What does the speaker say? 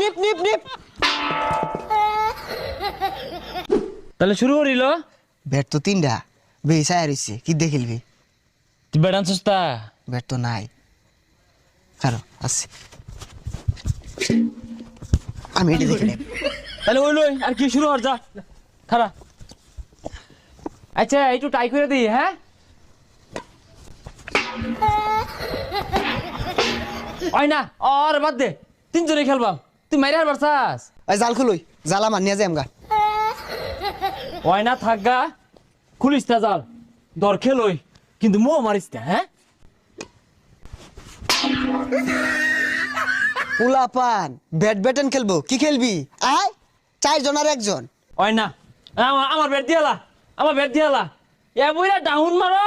নিপ নিপ নিপ। তাহলে শুরু করিল? ব্যাট তো তিনটা। বেসায় রইছে। কি দিয়ে খেলবি? তুই বেড়ান সুস্তা ব্যাট তো নাই। কারও আছে আমি এটা দেখে নেব। তাহলে ওই লই আর কি শুরু হর যা। খারা। আচ্ছা একটু টাই করে দিই হ্যাঁ? ওই না আর বাদ দে। তিনজনে খেলবাম। তুই মাইরে হারবার চাস? ওই জাল খুলই জাল আমার নিয়ে যাই আমগা। ওই না থাকগা খুলিস না জাল। দর খেলই কিন্তু মো মারিস না হ্যাঁ? পোলা পান ব্যাট ব্যাটেন খেলব কি খেলবি? আয় চারজন আর একজন। ওই না আমার আমার ব্যাট দিয়ালা আমার ব্যাট দিয়ালা এ বইরা ডাউন মারো।